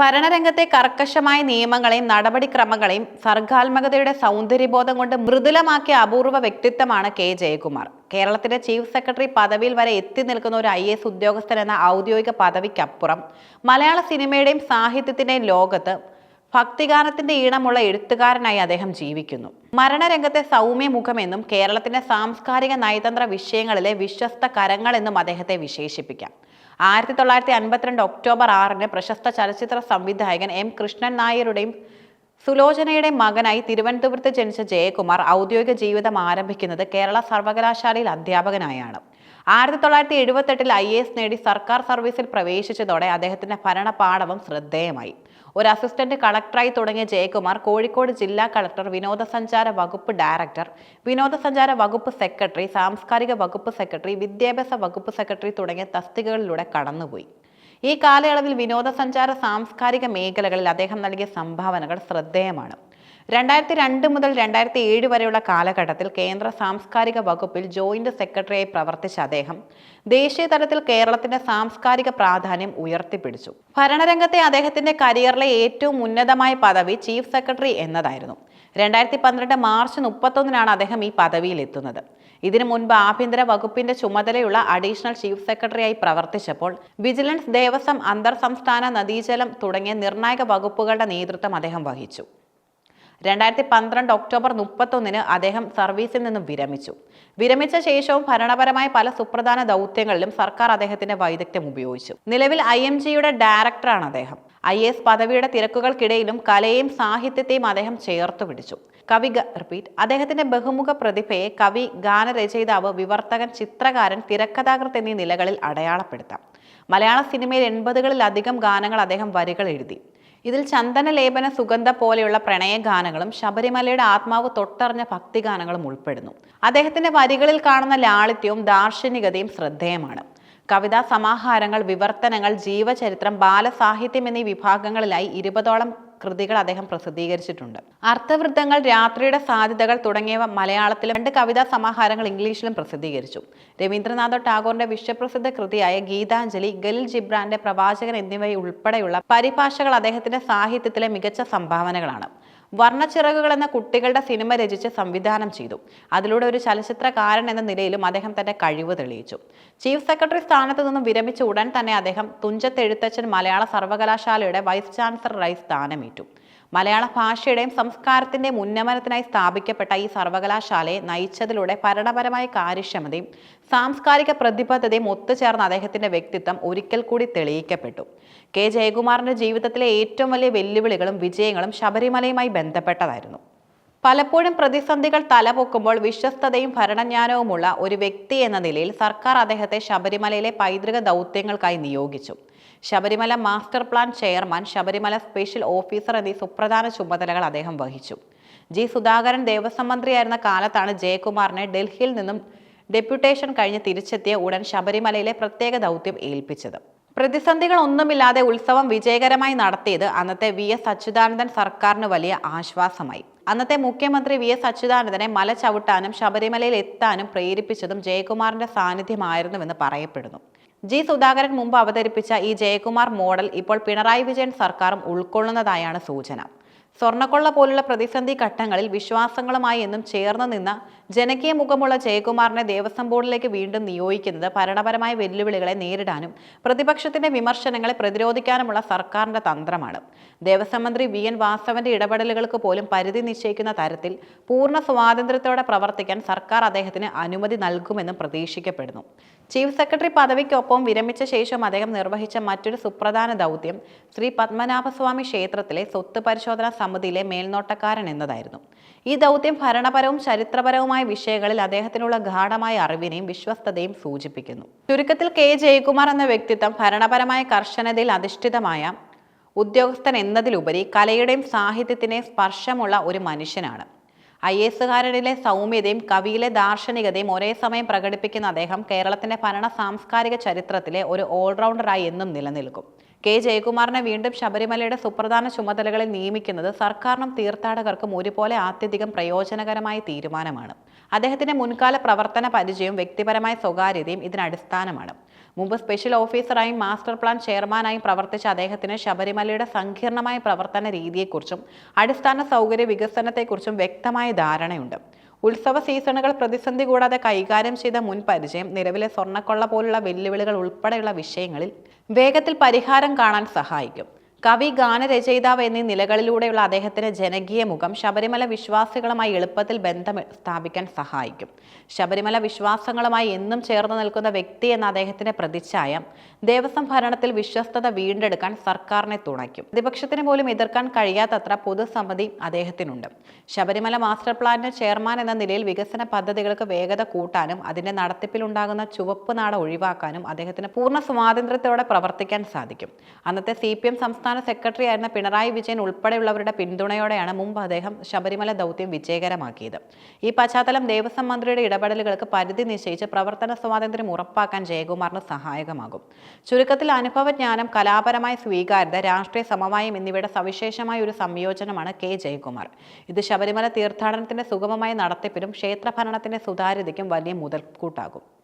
ഭരണരംഗത്തെ കർക്കശമായ നിയമങ്ങളെയും നടപടിക്രമങ്ങളെയും സർഗാത്മകതയുടെ സൗന്ദര്യബോധം കൊണ്ട് മൃദുലമാക്കിയ അപൂർവ വ്യക്തിത്വമാണ് കെ ജയകുമാർ. കേരളത്തിന്റെ ചീഫ് സെക്രട്ടറി പദവിയിൽ വരെ എത്തി നിൽക്കുന്ന ഒരു ഐ എസ് ഉദ്യോഗസ്ഥൻ എന്ന ഔദ്യോഗിക പദവിക്കപ്പുറം മലയാള സിനിമയുടെയും സാഹിത്യത്തിന്റെയും ലോകത്ത് ഭക്തിഗാനത്തിന്റെ ഈണമുള്ള എഴുത്തുകാരനായി അദ്ദേഹം ജീവിക്കുന്നു. മരണരംഗത്തെ സൗമ്യ മുഖമെന്നും കേരളത്തിന്റെ സാംസ്കാരിക നയതന്ത്ര വിഷയങ്ങളിലെ വിശ്വസ്ത കരങ്ങളെന്നും അദ്ദേഹത്തെ വിശേഷിപ്പിക്കാം. ആയിരത്തി തൊള്ളായിരത്തി അൻപത്തിരണ്ട് ഒക്ടോബർ ആറിന് പ്രശസ്ത ചലച്ചിത്ര സംവിധായകൻ എം കൃഷ്ണൻ നായരുടെയും സുലോചനയുടെ മകനായി തിരുവനന്തപുരത്ത് ജനിച്ച ജയകുമാർ ഔദ്യോഗിക ജീവിതം ആരംഭിക്കുന്നത് കേരള സർവകലാശാലയിൽ അധ്യാപകനായാണ്. ആയിരത്തി തൊള്ളായിരത്തി എഴുപത്തെട്ടിൽ ഐ എസ് നേടി സർക്കാർ സർവീസിൽ പ്രവേശിച്ചതോടെ അദ്ദേഹത്തിന്റെ ഭരണപാഠവും ശ്രദ്ധേയമായി. ഒരു അസിസ്റ്റന്റ് കളക്ടറായി തുടങ്ങിയ ജയകുമാർ കോഴിക്കോട് ജില്ലാ കളക്ടർ വിനോദസഞ്ചാര വകുപ്പ് ഡയറക്ടർ വിനോദസഞ്ചാര വകുപ്പ് സെക്രട്ടറി സാംസ്കാരിക വകുപ്പ് സെക്രട്ടറി വിദ്യാഭ്യാസ വകുപ്പ് സെക്രട്ടറി തുടങ്ങിയ തസ്തികകളിലൂടെ കടന്നുപോയി. ഈ കാലയളവിൽ വിനോദസഞ്ചാര സാംസ്കാരിക മേഖലകളിൽ അദ്ദേഹം നൽകിയ സംഭാവനകൾ ശ്രദ്ധേയമാണ്. രണ്ടായിരത്തി രണ്ട് മുതൽ രണ്ടായിരത്തി ഏഴ് വരെയുള്ള കാലഘട്ടത്തിൽ കേന്ദ്ര സാംസ്കാരിക വകുപ്പിൽ ജോയിന്റ് സെക്രട്ടറിയായി പ്രവർത്തിച്ച അദ്ദേഹം ദേശീയ തലത്തിൽ കേരളത്തിന്റെ സാംസ്കാരിക പ്രാധാന്യം ഉയർത്തിപ്പിടിച്ചു. ഭരണരംഗത്തെ അദ്ദേഹത്തിന്റെ കരിയറിലെ ഏറ്റവും ഉന്നതമായ പദവി ചീഫ് സെക്രട്ടറി എന്നതായിരുന്നു. രണ്ടായിരത്തി പന്ത്രണ്ട് മാർച്ച് മുപ്പത്തൊന്നിനാണ് അദ്ദേഹം ഈ പദവിയിൽ എത്തുന്നത്. ഇതിനു മുൻപ് ആഭ്യന്തര വകുപ്പിന്റെ ചുമതലയുള്ള അഡീഷണൽ ചീഫ് സെക്രട്ടറിയായി പ്രവർത്തിച്ചപ്പോൾ വിജിലൻസ് ദേവസ്വം അന്തർ സംസ്ഥാന നദീജലം തുടങ്ങിയ നിർണായക വകുപ്പുകളുടെ നേതൃത്വം അദ്ദേഹം വഹിച്ചു. രണ്ടായിരത്തി പന്ത്രണ്ട് ഒക്ടോബർ മുപ്പത്തൊന്നിന് അദ്ദേഹം സർവീസിൽ നിന്നും വിരമിച്ചു. വിരമിച്ച ശേഷവും ഭരണപരമായ പല സുപ്രധാന ദൗത്യങ്ങളിലും സർക്കാർ അദ്ദേഹത്തിന്റെ വൈദഗ്ധ്യം ഉപയോഗിച്ചു. നിലവിൽ ഐ എം ജിയുടെ ഡയറക്ടറാണ് അദ്ദേഹം. ഐ എസ് പദവിയുടെ തിരക്കുകൾക്കിടയിലും കലയെയും സാഹിത്യത്തെയും അദ്ദേഹം ചേർത്തു പിടിച്ചു. കവി റിപ്പീറ്റ് അദ്ദേഹത്തിന്റെ ബഹുമുഖ പ്രതിഭയെ കവി ഗാനരചയിതാവ് വിവർത്തകൻ ചിത്രകാരൻ തിരക്കഥാകൃത്ത് എന്നീ നിലകളിൽ അടയാളപ്പെടുത്താം. മലയാള സിനിമയിൽ എൺപതുകളിലധികം ഗാനങ്ങൾ അദ്ദേഹം വരികൾ എഴുതി. ഇതിൽ ചന്ദനലേപന സുഗന്ധ പോലെയുള്ള പ്രണയഗാനങ്ങളും ശബരിമലയുടെ ആത്മാവ് തൊട്ടറിഞ്ഞ ഭക്തിഗാനങ്ങളും ഉൾപ്പെടുന്നു. അദ്ദേഹത്തിന്റെ വരികളിൽ കാണുന്ന ലാളിത്യവും ദാർശനികതയും ശ്രദ്ധേയമാണ്. കവിതാ സമാഹാരങ്ങൾ വിവർത്തനങ്ങൾ ജീവചരിത്രം ബാലസാഹിത്യം എന്നീ വിഭാഗങ്ങളിലായി ഇരുപതോളം കൃതികൾ അദ്ദേഹം പ്രസിദ്ധീകരിച്ചിട്ടുണ്ട്. അർത്ഥവൃത്തങ്ങൾ രാത്രിയുടെ സാധ്യതകൾ തുടങ്ങിയവ മലയാളത്തിലും രണ്ട് കവിതാ സമാഹാരങ്ങൾ ഇംഗ്ലീഷിലും പ്രസിദ്ധീകരിച്ചു. രവീന്ദ്രനാഥ ടാഗോറിന്റെ വിശ്വപ്രസിദ്ധ കൃതിയായ ഗീതാഞ്ജലി ഗലിൽ ജിബ്രാന്റെ പ്രവാചകൻ എന്നിവയുൾപ്പെടെയുള്ള പരിഭാഷകൾ അദ്ദേഹത്തിന്റെ സാഹിത്യത്തിലെ മികച്ച സംഭാവനകളാണ്. വർണച്ചിറകുകൾ എന്ന കുട്ടികളുടെ സിനിമ രചിച്ച് സംവിധാനം ചെയ്തു. അതിലൂടെ ഒരു ചലച്ചിത്രകാരൻ എന്ന നിലയിലും അദ്ദേഹം തന്റെ കഴിവ് തെളിയിച്ചു. ചീഫ് സെക്രട്ടറി സ്ഥാനത്ത് നിന്നും വിരമിച്ച ഉടൻ തന്നെ അദ്ദേഹം തുഞ്ചത്തെഴുത്തച്ഛൻ മലയാള സർവകലാശാലയുടെ വൈസ് ചാൻസലറായി സ്ഥാനമേറ്റു. മലയാള ഭാഷയുടെയും സംസ്കാരത്തിന്റെയും ഉന്നമനത്തിനായി സ്ഥാപിക്കപ്പെട്ട ഈ സർവകലാശാലയെ നയിച്ചതിലൂടെ ഭരണപരമായ കാര്യക്ഷമതയും സാംസ്കാരിക പ്രതിബദ്ധതയും ഒത്തുചേർന്ന അദ്ദേഹത്തിന്റെ വ്യക്തിത്വം ഒരിക്കൽ കൂടി തെളിയിക്കപ്പെട്ടു. കെ. ജയകുമാറിന്റെ ജീവിതത്തിലെ ഏറ്റവും വലിയ വെല്ലുവിളികളും വിജയങ്ങളും ശബരിമലയുമായി ബന്ധപ്പെട്ടതായിരുന്നു. പലപ്പോഴും പ്രതിസന്ധികൾ തലപൊക്കുമ്പോൾ വിശ്വസ്തതയും ഭരണജ്ഞാനവുമുള്ള ഒരു വ്യക്തി എന്ന നിലയിൽ സർക്കാർ അദ്ദേഹത്തെ ശബരിമലയിലെ പൈതൃക ദൗത്യങ്ങൾക്കായി നിയോഗിച്ചു. Sabarimala master plan chairman Sabarimala special officer എന്നീ സുപ്രധാന ചുമതലകൾ അദ്ദേഹം വഹിച്ചു. ജി. സുധാകരൻ ദേവസ്വം മന്ത്രിയായിരുന്ന കാലത്താണ് ജയകുമാറിനെ ഡൽഹിയിൽ നിന്നും ഡെപ്യൂട്ടേഷൻ കഴിഞ്ഞ് തിരിച്ചെത്തിയ ഉടൻ ശബരിമലയിലെ പ്രത്യേക ദൗത്യം ഏൽപ്പിച്ചത്. പ്രതിസന്ധികൾ ഒന്നുമില്ലാതെ ഉത്സവം വിജയകരമായി നടത്തിയത് അന്നത്തെ വി. എസ്. അച്യുതാനന്ദൻ സർക്കാരിന് വലിയ ആശ്വാസമായി. അന്നത്തെ മുഖ്യമന്ത്രി വി എസ് അച്യുതാനന്ദനെ മല ചവിട്ടാനും ശബരിമലയിൽ എത്താനും പ്രേരിപ്പിച്ചതും ജയകുമാറിന്റെ സാന്നിധ്യമായിരുന്നുവെന്ന് പറയപ്പെടുന്നു. ജി സുധാകരൻ മുമ്പ് അവതരിപ്പിച്ച ഈ ജയകുമാർ മോഡൽ ഇപ്പോൾ പിണറായി വിജയൻ സർക്കാരും ഉൾക്കൊള്ളുന്നതായാണ് സൂചന. സ്വർണക്കൊള്ള പോലുള്ള പ്രതിസന്ധി ഘട്ടങ്ങളിൽ വിശ്വാസങ്ങളുമായി എന്നും ചേർന്ന് നിന്ന ജനകീയ മുഖമുള്ള ജയകുമാറിനെ ദേവസ്വം ബോർഡിലേക്ക് വീണ്ടും നിയോഗിക്കുന്നത് ഭരണപരമായ വെല്ലുവിളികളെ നേരിടാനും പ്രതിപക്ഷത്തിന്റെ വിമർശനങ്ങളെ പ്രതിരോധിക്കാനുമുള്ള സർക്കാരിന്റെ തന്ത്രമാണ്. ദേവസ്വം മന്ത്രി വി. എൻ. വാസവന്റെ ഇടപെടലുകൾക്ക് പോലും പരിധി നിശ്ചയിക്കുന്ന തരത്തിൽ പൂർണ സ്വാതന്ത്ര്യത്തോടെ പ്രവർത്തിക്കാൻ സർക്കാർ അദ്ദേഹത്തിന് അനുമതി നൽകുമെന്നും പ്രതീക്ഷിക്കപ്പെടുന്നു. ചീഫ് സെക്രട്ടറി പദവിക്കൊപ്പം വിരമിച്ച ശേഷം അദ്ദേഹം നിർവഹിച്ച മറ്റൊരു സുപ്രധാന ദൗത്യം ശ്രീ പത്മനാഭസ്വാമി ക്ഷേത്രത്തിലെ സ്വത്ത് പരിശോധനാ സമിതിയിലെ മേൽനോട്ടക്കാരൻ എന്നതായിരുന്നു. ഈ ദൗത്യം ഭരണപരവും ചരിത്രപരവുമായ വിഷയങ്ങളിൽ അദ്ദേഹത്തിനുള്ള ഗാഠമായ അറിവിനെയും വിശ്വസ്തതയും സൂചിപ്പിക്കുന്നു. ചുരുക്കത്തിൽ കെ. ജയകുമാർ എന്ന വ്യക്തിത്വം ഭരണപരമായ കർശനതയിൽ അധിഷ്ഠിതമായ ഉദ്യോഗസ്ഥൻ എന്നതിലുപരി കലയുടെയും സാഹിത്യത്തിന്റെയും സ്പർശമുള്ള ഒരു മനുഷ്യനാണ്. ഐ എസുകാരനിലെ സൗമ്യതയും കവിയിലെ ദാർശനികതയും ഒരേ സമയം പ്രകടിപ്പിക്കുന്ന അദ്ദേഹം കേരളത്തിന്റെ ഭരണ സാംസ്കാരിക ചരിത്രത്തിലെ ഒരു ഓൾറൗണ്ടറായി എന്നും നിലനിൽക്കും. കെ. ജയകുമാറിനെ വീണ്ടും ശബരിമലയുടെ സുപ്രധാന ചുമതലകളിൽ നിയമിക്കുന്നത് സർക്കാരിനും തീർത്ഥാടകർക്കും ഒരുപോലെ ആത്യധികം പ്രയോജനകരമായ തീരുമാനമാണ്. അദ്ദേഹത്തിന്റെ മുൻകാല പ്രവർത്തന പരിചയവും വ്യക്തിപരമായ സ്വകാര്യതയും ഇതിന് അടിസ്ഥാനമാണ് മുമ്പ് സ്പെഷ്യൽ ഓഫീസറായും മാസ്റ്റർ പ്ലാൻ ചെയർമാനായും പ്രവർത്തിച്ച അദ്ദേഹത്തിന് ശബരിമലയുടെ സങ്കീർണമായ പ്രവർത്തന രീതിയെക്കുറിച്ചും അടിസ്ഥാന സൗകര്യ വികസനത്തെക്കുറിച്ചും വ്യക്തമായ ധാരണയുണ്ട്. ഉത്സവ സീസണുകൾ പ്രതിസന്ധി കൂടാതെ കൈകാര്യം ചെയ്ത മുൻ പരിചയം നിലവിലെ സ്വർണക്കൊള്ള പോലുള്ള വെല്ലുവിളികൾ ഉൾപ്പെടെയുള്ള വിഷയങ്ങളിൽ വേഗത്തിൽ പരിഹാരം കാണാൻ സഹായിക്കും. കവി ഗാനരചയിതാവ് എന്നീ നിലകളിലൂടെയുള്ള അദ്ദേഹത്തിന്റെ ജനകീയ മുഖം ശബരിമല വിശ്വാസികളുമായി എളുപ്പത്തിൽ ബന്ധം സ്ഥാപിക്കാൻ സഹായിക്കും. ശബരിമല വിശ്വാസങ്ങളുമായി എന്നും ചേർന്ന് നിൽക്കുന്ന വ്യക്തി എന്ന അദ്ദേഹത്തിന്റെ പ്രതിച്ഛായ ദേവസ്വം ഭരണത്തിൽ വിശ്വസ്തത വീണ്ടെടുക്കാൻ സർക്കാരിനെ തുണയ്ക്കും. പ്രതിപക്ഷത്തിന് പോലും എതിർക്കാൻ കഴിയാത്തത്ര പൊതുസമ്മതി അദ്ദേഹത്തിനുണ്ട്. ശബരിമല മാസ്റ്റർ പ്ലാനിന്റെ ചെയർമാൻ എന്ന നിലയിൽ വികസന പദ്ധതികൾക്ക് വേഗത കൂട്ടാനും അതിന്റെ നടത്തിപ്പിലുണ്ടാകുന്ന ചുവപ്പ് നാട ഒഴിവാക്കാനും അദ്ദേഹത്തിന് പൂർണ സ്വാതന്ത്ര്യത്തോടെ പ്രവർത്തിക്കാൻ സാധിക്കും. അന്നത്തെ സി പി എം സംസ്ഥാന സെക്രട്ടറി ആയിരുന്ന പിണറായി വിജയൻ ഉൾപ്പെടെയുള്ളവരുടെ പിന്തുണയോടെയാണ് മുമ്പ് അദ്ദേഹം ശബരിമല ദൗത്യം വിജയകരമാക്കിയത്. ഈ പശ്ചാത്തലം ദേവസ്വം മന്ത്രിയുടെ ഇടപെടലുകൾക്ക് പരിധി നിശ്ചയിച്ച് പ്രവർത്തന സ്വാതന്ത്ര്യം ഉറപ്പാക്കാൻ ജയകുമാറിന് സഹായകമാകും. ചുരുക്കത്തിൽ അനുഭവജ്ഞാനം കലാപരമായ സ്വീകാര്യത രാഷ്ട്രീയ സമവായം എന്നിവയുടെ സവിശേഷമായ ഒരു സംയോജനമാണ് കെ. ജയകുമാർ. ഇത് ശബരിമല തീർത്ഥാടനത്തിന്റെ സുഗമമായ നടത്തിപ്പിനും ക്ഷേത്രഭരണത്തിന്റെ സുതാര്യതയ്ക്കും വലിയ മുതൽക്കൂട്ടാകും.